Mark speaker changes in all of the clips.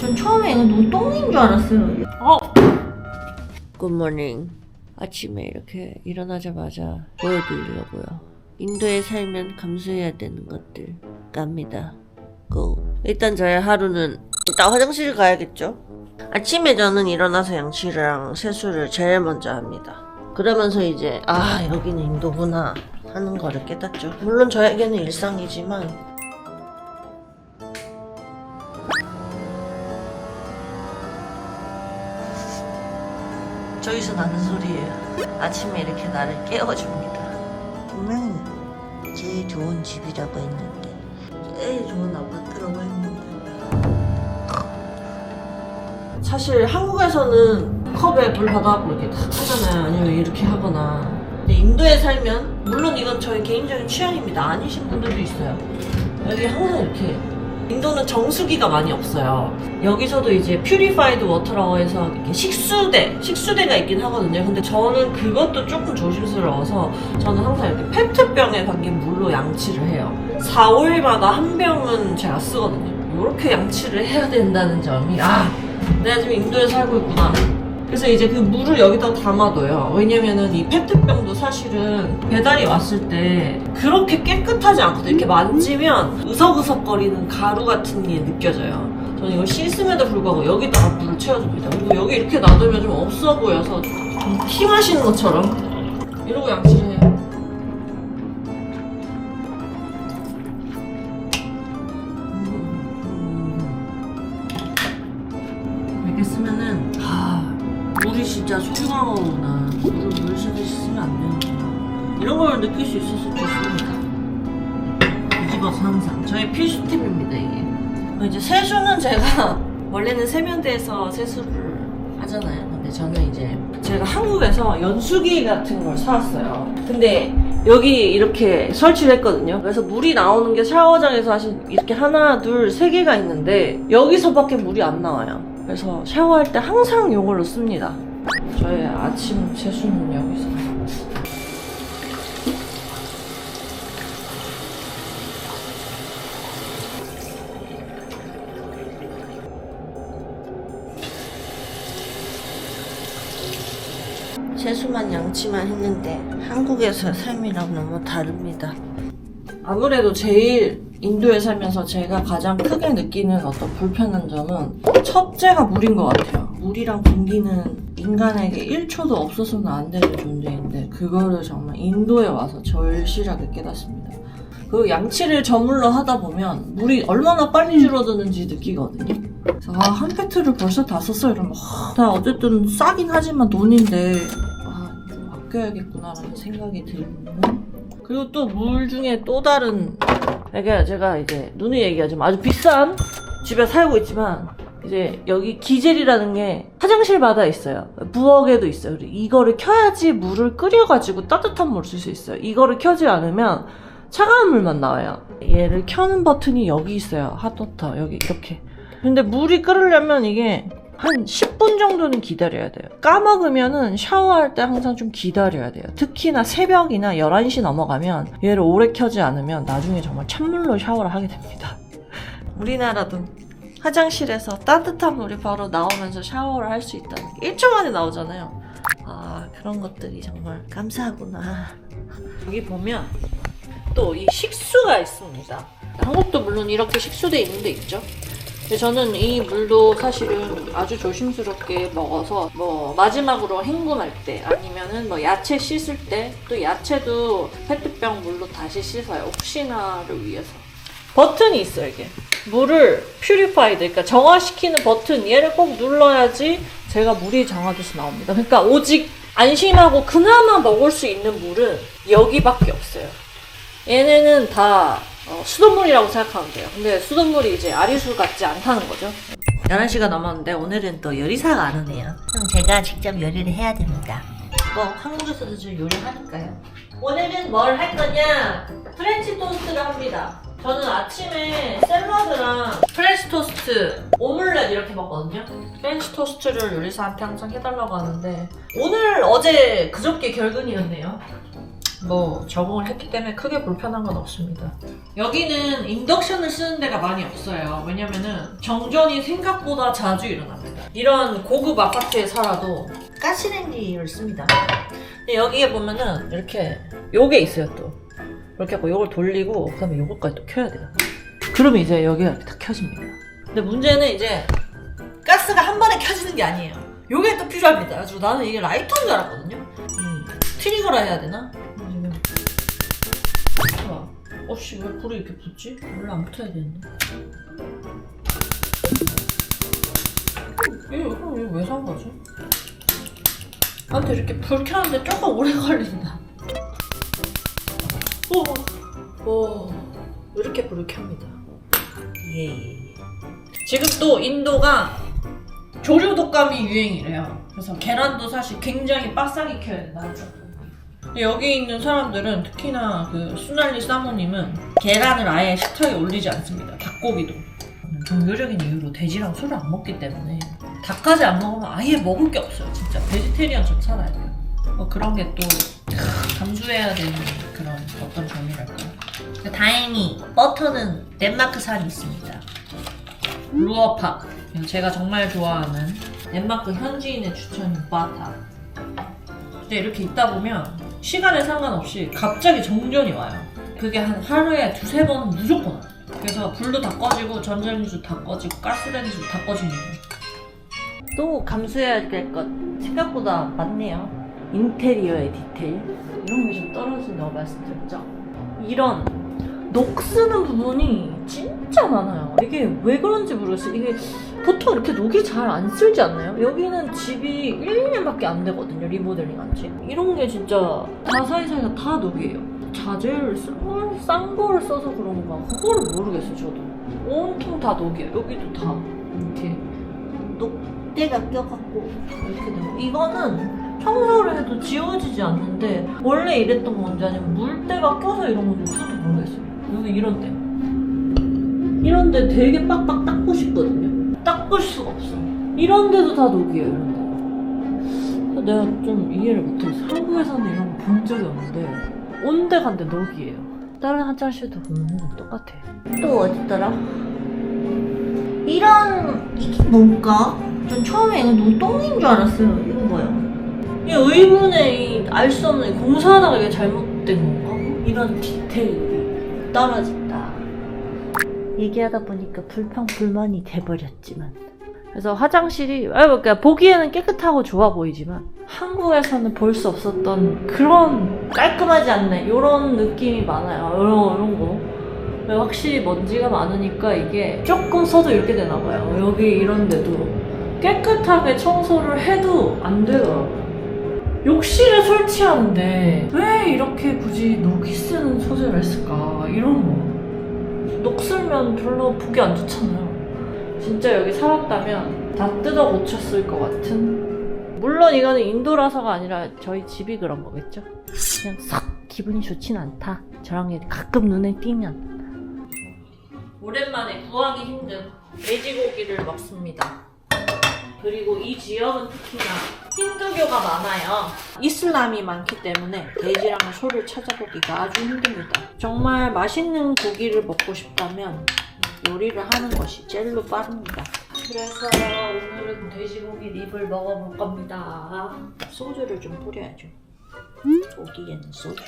Speaker 1: 전 처음에 이거 눈똥인 줄 알았어요.
Speaker 2: 어! 굿모닝. 아침에 이렇게 일어나자마자 보여드리려고요. 인도에 살면 감수해야 되는 것들 깝니다. 고. 일단 저의 하루는 일단 화장실 가야겠죠? 아침에 저는 일어나서 양치랑 세수를 제일 먼저 합니다. 그러면서 이제 아 여기는 인도구나 하는 거를 깨닫죠. 물론 저에게는 일상이지만 저기서 나는 소리예요. 아침에 이렇게 나를 깨워줍니다.
Speaker 3: 분명히 제일 좋은 집이라고 했는데.
Speaker 2: 제일 좋은 아파트라고 했는데. 사실 한국에서는 컵에 물 받아갖고 이렇게 탁 하잖아요. 아니면 이렇게 하거나. 근데 인도에 살면 물론 이건 저의 개인적인 취향입니다. 아니신 분들도 있어요. 여기 항상 이렇게 인도는 정수기가 많이 없어요. 여기서도 이제 퓨리파이드 워터라고 해서 이렇게 식수대 식수대가 있긴 하거든요. 근데 저는 그것도 조금 조심스러워서 저는 항상 이렇게 페트병에 담긴 물로 양치를 해요. 4, 5일마다 한 병은 제가 쓰거든요. 이렇게 양치를 해야 된다는 점이 아 내가 지금 인도에 살고 있구나 그래서 이제 그 물을 여기다 담아둬요. 왜냐면은 이 페트병도 사실은 배달이 왔을 때 그렇게 깨끗하지 않거든요. 이렇게 만지면 으석으석거리는 가루 같은 게 느껴져요. 저는 이걸 씻음에도 불구하고 여기다가 물을 채워줍니다. 그리고 여기 이렇게 놔두면 좀 없어 보여서 좀피 마시는 것처럼. 이러고 양치 항상 저의 필수 팁입니다 이게 이제 세수는 제가 원래는 세면대에서 세수를 하잖아요 근데 저는 이제 제가 한국에서 연수기 같은 걸 사왔어요 근데 여기 이렇게 설치를 했거든요. 그래서 물이 나오는 게 샤워장에서 하신 이렇게 하나, 둘, 세 개가 있는데 여기서밖에 물이 안 나와요. 그래서 샤워할 때 항상 이걸로 씁니다. 저의 아침 세수는 여기서. 세수만 양치만 했는데 한국에서 삶이랑 너무 다릅니다. 아무래도 제일 인도에 살면서 제가 가장 크게 느끼는 어떤 불편한 점은 첫째가 물인 것 같아요. 물이랑 공기는 인간에게 1초도 없어서는 안 되는 존재인데 그거를 정말 인도에 와서 절실하게 깨닫습니다. 그 양치를 저물러 하다 보면 물이 얼마나 빨리 줄어드는지 느끼거든요. 그래서 아, 한 페트를 벌써 다 썼어 이러면 아, 나 어쨌든 싸긴 하지만 돈인데 아껴야겠구나라는 생각이 들고 그리고 또 물 중에 또 다른 이게 제가 이제 누누이 얘기하지만 아주 비싼 집에 살고 있지만 이제 여기 기젤이라는 게 화장실 마다 있어요. 부엌에도 있어요. 이거를 켜야지 물을 끓여가지고 따뜻한 물을 쓸 수 있어요. 이거를 켜지 않으면 차가운 물만 나와요. 얘를 켜는 버튼이 여기 있어요. 핫워터 여기 이렇게. 근데 물이 끓으려면 이게 한 10분 정도는 기다려야 돼요. 까먹으면은 샤워할 때 항상 좀 기다려야 돼요. 특히나 새벽이나 11시 넘어가면 얘를 오래 켜지 않으면 나중에 정말 찬물로 샤워를 하게 됩니다. 우리나라도 화장실에서 따뜻한 물이 바로 나오면서 샤워를 할 수 있다는 게 1초 만에 나오잖아요. 아, 그런 것들이 정말 감사하구나. 여기 보면 또 이 식수가 있습니다. 한국도 물론 이렇게 식수대 있는 데 있죠. 저는 이 물도 사실은 아주 조심스럽게 먹어서 뭐 마지막으로 헹굼할 때 아니면은 뭐 야채 씻을 때 또 야채도 페트병 물로 다시 씻어요. 혹시나를 위해서. 버튼이 있어요, 이게. 물을 퓨리파이드, 그러니까 정화시키는 버튼, 얘를 꼭 눌러야지 제가 물이 정화돼서 나옵니다. 그러니까 오직 안심하고 그나마 먹을 수 있는 물은 여기밖에 없어요. 얘네는 다 어, 수돗물이라고 생각하면 돼요. 근데 수돗물이 이제 아리수 같지 않다는 거죠. 11시가 넘었는데 오늘은 또 요리사가 안 오네요.
Speaker 3: 그럼 제가 직접 요리를 해야 됩니다
Speaker 2: 뭐 한국에서도 지금 요리하니까요. 오늘은 뭘 할 거냐? 프렌치 토스트를 합니다. 저는 아침에 샐러드랑 프렌치 토스트, 오믈렛 이렇게 먹거든요. 프렌치 토스트를 요리사한테 항상 해달라고 하는데 오늘 어제 그저께 결근이었네요. 뭐 적응을 했기 때문에 크게 불편한 건 없습니다. 여기는 인덕션을 쓰는 데가 많이 없어요. 왜냐면은 정전이 생각보다 자주 일어납니다. 이런 고급 아파트에 살아도 가스레인지를 씁니다. 근데 여기에 보면은 이렇게 요게 있어요 또. 이렇게 하고 요걸 돌리고 그다음에 요것까지 또 켜야 돼요. 그러면 이제 여기가 이렇게 다 켜집니다. 근데 문제는 이제 가스가 한 번에 켜지는 게 아니에요. 요게 또 필요합니다. 그래서 나는 이게 라이터인 줄 알았거든요. 음, 트리거라 해야 되나? 어씨 왜 불이 이렇게 붙지? 원래 안 붙어야 되는데. 이거 그럼 이거 왜 산 거지? 나한테 이렇게 불 켜는데 조금 오래 걸린다. 오, 오, 이렇게 불을 켭니다. 예. 지금 또 인도가 조류 독감이 유행이래요. 그래서 계란도 사실 굉장히 빡싸게 켜야. 근데 여기 있는 사람들은 특히나 그 수날리 사모님은 계란을 아예 식탁에 올리지 않습니다. 닭고기도. 종교적인 이유로 돼지랑 술을 안 먹기 때문에 닭까지 안 먹으면 아예 먹을 게 없어요. 진짜 베지테리언처럼 살아야 돼요. 뭐 그런 게 또 감수해야 되는 그런 어떤 점이랄까요.
Speaker 3: 다행히 버터는 덴마크산이 있습니다.
Speaker 2: 루어파 제가 정말 좋아하는 덴마크 현지인의 추천인 바타 근데 이렇게 있다 보면 시간에 상관없이 갑자기 정전이 와요. 그게 한 하루에 두세 번은 무조건 와요. 그래서 불도 다 꺼지고 전자레인지도 다 꺼지고 가스레인지도 다 꺼지는 거예요. 또 감수해야 될 것 생각보다 많네요. 인테리어의 디테일. 이런 게 좀 떨어진다고 말씀드렸죠? 이런 녹 쓰는 부분이 진짜 많아요. 이게 왜 그런지 모르겠어요. 이게 보통 이렇게 녹이 잘 안 쓸지 않나요? 여기는 집이 1, 2년밖에 안 되거든요. 리모델링 한 지. 이런 게 진짜 다 사이사이가 다 녹이에요. 자재를 싼, 거를 써서 그런가 그거를 모르겠어요. 저도. 온통 다 녹이에요. 여기도 다 이렇게 녹대가 껴갖고 이렇게 되고 이거는 청소를 해도 지워지지 않는데 원래 이랬던 건지 아니면 물때가 껴서 이런 건지 저도 모르겠어요. 여기 이런 데. 이런 데 되게 빡빡 닦고 싶거든 요. 닦을 수가 없어. 이런 데도 다 녹이에요, 이런 데. 그래서 내가 좀 이해를 못해서 한국에서는 이런 거 본 적이 없는데 온데 간데 녹이에요. 다른 화장실도 보면 똑같아.
Speaker 1: 또 어딨더라? 이런 이게 뭘까? 전 처음에 이거 눈 똥인 줄 알았어요. 이거 뭐야?
Speaker 2: 이 의문의 알 수 없는 이 공사하다가 이게 잘못된 건가? 이런 디테일이 떨어진다.
Speaker 3: 얘기하다 보니까 불평불만이 돼버렸지만
Speaker 2: 그래서 화장실이 아, 그러니까 보기에는 깨끗하고 좋아 보이지만 한국에서는 볼 수 없었던 그런 깔끔하지 않네 이런 느낌이 많아요. 이런 이런 거. 확실히 먼지가 많으니까 이게 조금 써도 이렇게 되나 봐요. 여기 이런 데도 깨끗하게 청소를 해도 안 되더라고요. 욕실에 설치하는데 왜 이렇게 굳이 녹이 쓰는 소재를 했을까 이런 거. 녹 쓸면 별로 보기 안 좋잖아요. 진짜 여기 살았다면 다 뜯어 고쳤을 것 같은. 물론 이거는 인도라서가 아니라 저희 집이 그런 거겠죠. 그냥 싹 기분이 좋진 않다. 게 가끔 눈에 띄면. 오랜만에 구하기 힘든 돼지고기를 먹습니다. 그리고 이 지역은 특히나 힌두교가 많아요. 이슬람이 많기 때문에 돼지랑 소를 찾아보기가 아주 힘듭니다. 정말 맛있는 고기를 먹고 싶다면 요리를 하는 것이 제일로 빠릅니다. 그래서 오늘은 돼지고기 립을 먹어볼 겁니다. 소주를 좀 뿌려야죠. 고기에는 소주.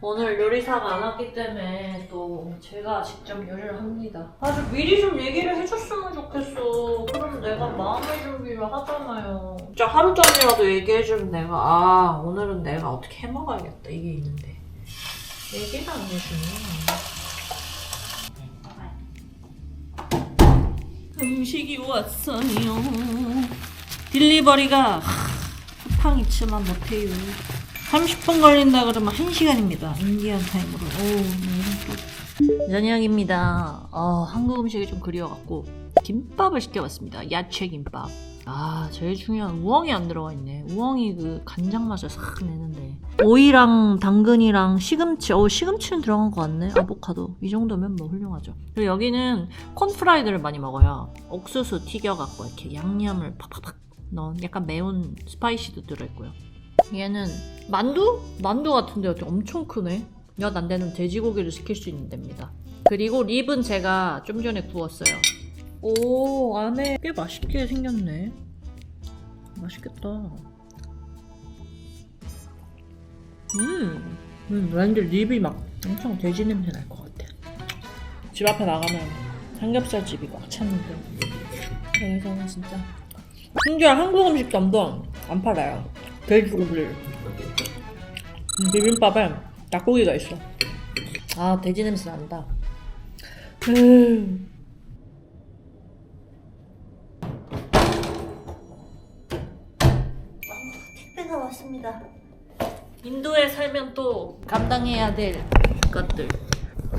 Speaker 2: 오늘 요리사가 안 왔기 때문에 또 제가 직접 요리를 합니다. 아주 미리 좀 얘기를 해줬으면 좋겠어. 그럼 내가 마음의 준비를 하잖아요. 진짜 하루 전이라도 얘기해주면 내가 아 오늘은 내가 어떻게 해먹어야겠다 이게 있는데 얘기를 안 해주네. 음식이 왔어요. 딜리버리가 쿠팡이츠만 못해요. 30분 걸린다 그러면 1시간입니다. 인디안 타임으로. 오, 저녁입니다. 어, 한국 음식이 좀 그리워갖고 김밥을 시켜봤습니다. 야채 김밥. 아, 제일 중요한 우엉이 안 들어가 있네. 우엉이 그 간장 맛을 싹 내는데. 오이랑 당근이랑 시금치. 어, 시금치는 들어간 것 같네. 아보카도. 이 정도면 뭐 훌륭하죠. 그리고 여기는 콘프라이드를 많이 먹어요. 옥수수 튀겨갖고 이렇게 양념을 팍팍팍 넣은 약간 매운 스파이시도 들어있고요. 얘는 만두? 만두 같은데 엄청 크네. 몇 안 되는 돼지고기를 시킬 수 있는 데입니다. 그리고 립은 제가 좀 전에 구웠어요. 오, 안에 꽤 맛있게 생겼네. 맛있겠다. 음, 음, 왠지 립이 막 엄청 돼지 냄새 날 것 같아. 집 앞에 나가면 삼겹살 집이 꽉 찼는데 여기서는 진짜 심지어 한국 음식점도 안 팔아요. 돼지고기를. 음, 비빔밥에 닭고기가 있어. 아 돼지 냄새 난다. 음.
Speaker 4: 택배가 왔습니다.
Speaker 2: 인도에 살면 또 감당해야 될 것들.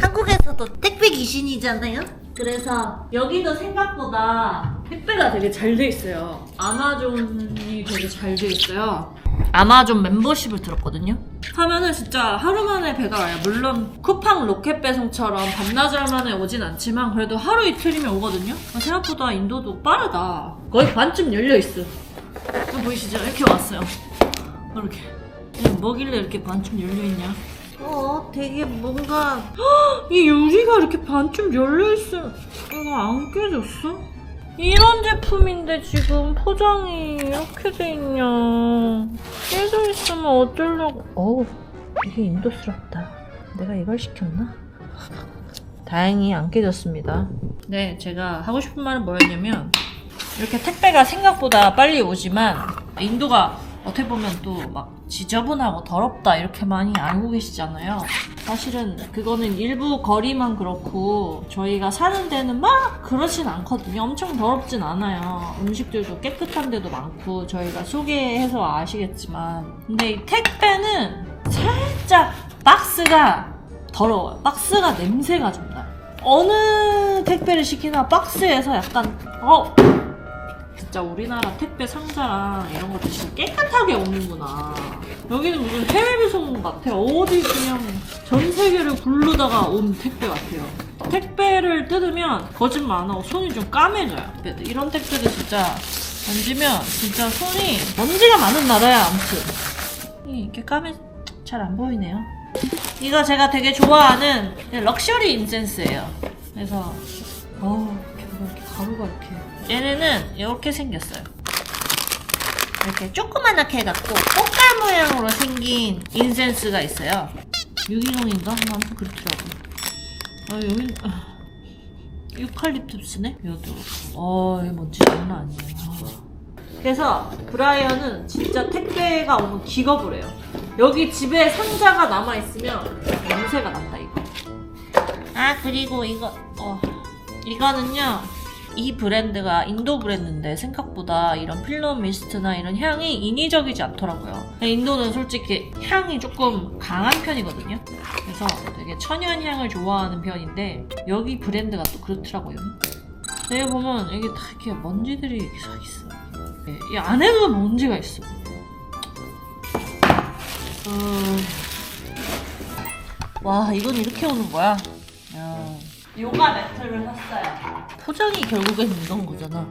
Speaker 4: 한국에서도 택배 귀신이잖아요.
Speaker 2: 그래서 여기도 생각보다 택배가 되게 잘 돼 있어요. 아마존이 되게 잘 돼 있어요. 아마존 멤버십을 들었거든요. 하면은 진짜 하루 만에 배가 와요. 물론 쿠팡 로켓 배송처럼 반나절 만에 오진 않지만 그래도 하루 이틀이면 오거든요. 생각보다 인도도 빠르다. 거의 반쯤 열려 있어. 이거 보이시죠? 이렇게 왔어요. 이렇게. 그냥 뭐길래 이렇게 반쯤 열려 있냐?
Speaker 4: 어, 되게 뭔가
Speaker 2: 이 유리가 이렇게 반쯤 열려 있어. 이거 안 깨졌어? 이런 제품인데 지금 포장이 이렇게 돼 있냐. 깨져 있으면 어쩌려고. 어우, 이게 인도스럽다. 내가 이걸 시켰나? 다행히 안 깨졌습니다. 네, 제가 하고 싶은 말은 뭐였냐면, 이렇게 택배가 생각보다 빨리 오지만, 인도가 어떻게 보면 또 막 지저분하고 더럽다 이렇게 많이 알고 계시잖아요. 사실은 그거는 일부 거리만 그렇고 저희가 사는 데는 막 그렇진 않거든요. 엄청 더럽진 않아요. 음식들도 깨끗한 데도 많고 저희가 소개해서 아시겠지만 근데 이 택배는 살짝 박스가 더러워요. 박스가 냄새가 좀 나요. 어느 택배를 시키나 박스에서 약간 어 진짜 우리나라 택배 상자랑 이런 것도 진짜 깨끗하게 오는구나. 여기는 무슨 해외 배송 같아. 어디 그냥 전 세계를 굴르다가 온 택배 같아요. 택배를 뜯으면 거짓말 안 하고 손이 좀 까매져요. 이런 택배도 진짜 만지면 진짜 손이 먼지가 많은 나라야 아무튼. 이렇게 까매 잘 안 보이네요. 이거 제가 되게 좋아하는 럭셔리 인센스예요. 그래서 어 이렇게 이렇게 가루가 이렇게 얘네는 이렇게 생겼어요. 이렇게 조그만하게 해갖고 꽃갈 모양으로 생긴 인센스가 있어요. 유기농인가? 아무튼 그렇더라고. 아 여기 아, 유칼립투스네? 이것도 어 이거 뭔지 장난 아니에요. 아. 그래서 브라이언은 진짜 택배가 오면 기겁을 해요. 여기 집에 상자가 남아 있으면 냄새가 난다 이거. 아 그리고 이거 어 이거는요 이 브랜드가 인도 브랜드인데 생각보다 이런 필름 미스트나 이런 향이 인위적이지 않더라고요. 인도는 솔직히 향이 조금 강한 편이거든요. 그래서 되게 천연 향을 좋아하는 편인데 여기 브랜드가 또 그렇더라고요. 여기 보면 여기 다 이렇게 먼지들이 이렇게 서 있어. 예, 이 안에도 먼지가 있어. 어... 와 이건 이렇게 오는 거야. 야. 요가 매트를 샀어요. 포장이 결국엔 이건 거잖아.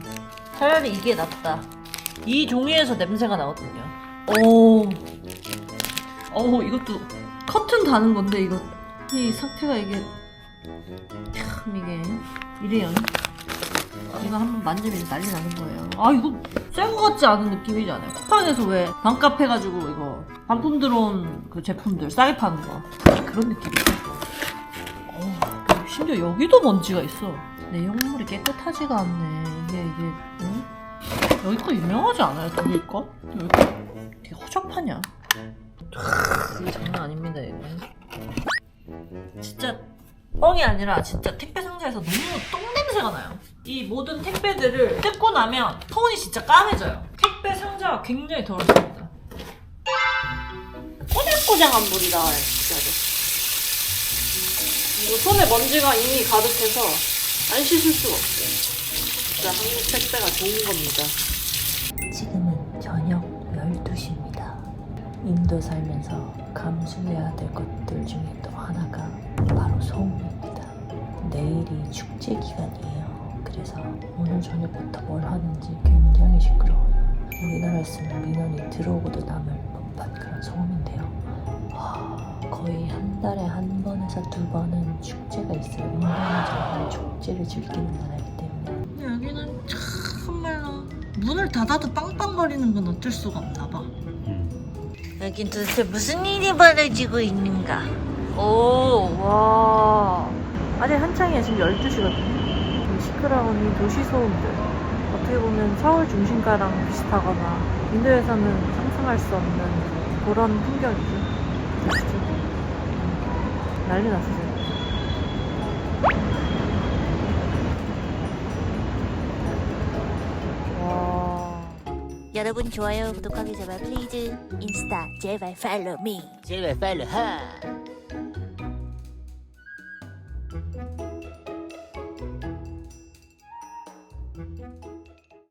Speaker 2: 차라리 이게 낫다. 이 종이에서 냄새가 나거든요. 오. 어 이것도 커튼 다는 건데 이거 이 상태가 이게 참 이게 이래요. 이거 한번 만지면 난리 나는 거예요. 아 이거 새거 같지 않은 느낌이지 않아요? 쿠팡에서 왜 반값 해가지고 이거 반품 들어온 그 제품들 싸게 파는 거 그런 느낌이에요. 어, 심지어 여기도 먼지가 있어. 내용물이 깨끗하지가 않네. 이게 이게 응? 여기 거 유명하지 않아요? 독일 거? 여기 거 되게 허접하냐? 이게 장난 아닙니다 이거. 진짜 뻥이 아니라 진짜 택배 상자에서 너무 똥 냄새가 나요. 이 모든 택배들을 뜯고 나면 손이 진짜 까매져요. 택배 상자가 굉장히 더럽습니다. 꼬장꼬장한 물이 나와요, 진짜로. 이거 손에 먼지가 이미 가득해서 안 씻을 수가 없어요. 진짜 한국 택배가 좋은 겁니다.
Speaker 4: 지금은 저녁 12시입니다. 인도 살면서 감수해야 될 것들 중에 또 하나가 바로 소음입니다. 내일이 축제 기간이에요. 그래서 오늘 저녁부터 뭘 하는지 굉장히 시끄러워요. 우리나라였으면 민원이 들어오고도 남을 법
Speaker 5: 간판 그런 소음인데요. 와, 거의 한 달에 한 번에서 두 번은 축제가 있어요. 인도는 정말 축제를 즐기는 나라이기 때문에
Speaker 6: 여기는 참말로 문을 닫아도 빵빵거리는 건 어쩔 수가 없나 봐. 여긴 도대체 무슨 일이 벌어지고 있는가?
Speaker 2: 오, 와. 아직 한창이야. 지금 12시거든요. 시끄러운 이 도시 소음들. 어떻게 보면 서울 중심가랑 비슷하거나 인도에서는 상상할 수 없는 그런 풍경이죠. 난리 났어요. 와.
Speaker 7: 여러분 좋아요 구독하기 제발 플리즈 인스타 제발 팔로우 미
Speaker 8: 제발 팔로우 하